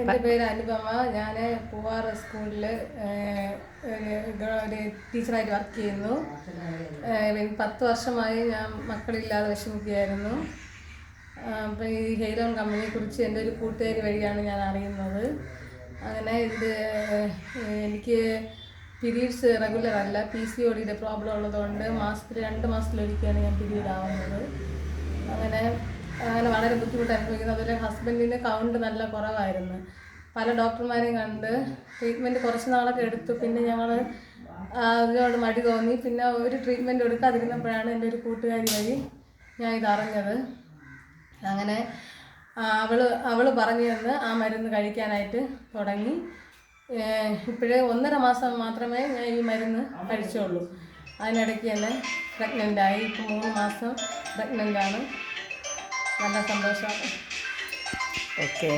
എന്റെ പേര് അനുപമ. ഞാൻ പൂവാർ സ്കൂളിൽ ഒരു ടീച്ചറായിട്ട് വർക്ക് ചെയ്യുന്നു. എനിക്ക് പത്ത് വർഷമായി ഞാൻ മക്കളില്ലാതെ വിഷമിക്കുകയായിരുന്നു. അപ്പം ഈ ഹെയ്ലോൺ കമ്പനിയെക്കുറിച്ച് എന്റെ ഒരു കൂട്ടുകാരി വഴിയാണ് ഞാൻ അറിയുന്നത്. അങ്ങനെ ഇത് എനിക്ക് പീരീഡ്സ് റെഗുലർ അല്ല പി സി ഒടിയുടെ പ്രോബ്ലം ഉള്ളതുകൊണ്ട് മാസത്തിൽ രണ്ട് മാസത്തിലൊരിക്കലാണ് ഞാൻ പീരീഡ് ആവുന്നത് അങ്ങനെ അങ്ങനെ വളരെ ബുദ്ധിമുട്ട് അനുഭവിക്കുന്നത് അതുപോലെ ഹസ്ബൻഡിന്റെ കൗണ്ട് നല്ല കുറവായിരുന്നു. പല ഡോക്ടർമാരെയും കണ്ട് ട്രീറ്റ്മെന്റ് കുറച്ച് നാളൊക്കെ എടുത്തു. പിന്നെ ഞങ്ങൾ അതിനോട് മടി തോന്നി. പിന്നെ ഒരു ട്രീറ്റ്മെന്റ് എടുക്കാതിരുന്നപ്പോഴാണ് എന്റെ ഒരു കൂട്ടുകാരി വഴി ഞാൻ ഇതറിഞ്ഞത് അങ്ങനെ അവൾ അവൾ പറഞ്ഞു തന്ന് ആ മരുന്ന് കഴിക്കാനായിട്ട് തുടങ്ങി. ഇപ്പോഴേ ഒന്നര മാസം മാത്രമേ ഞാൻ ഈ മരുന്ന് കഴിച്ചുള്ളൂ. അതിനിടയ്ക്ക് തന്നെ പ്രഗ്നന്റ് ആയി. ഇപ്പം മൂന്ന് മാസം പ്രഗ്നന്റ് ആണ്. നല്ല സന്തോഷമാണ് ഓക്കെ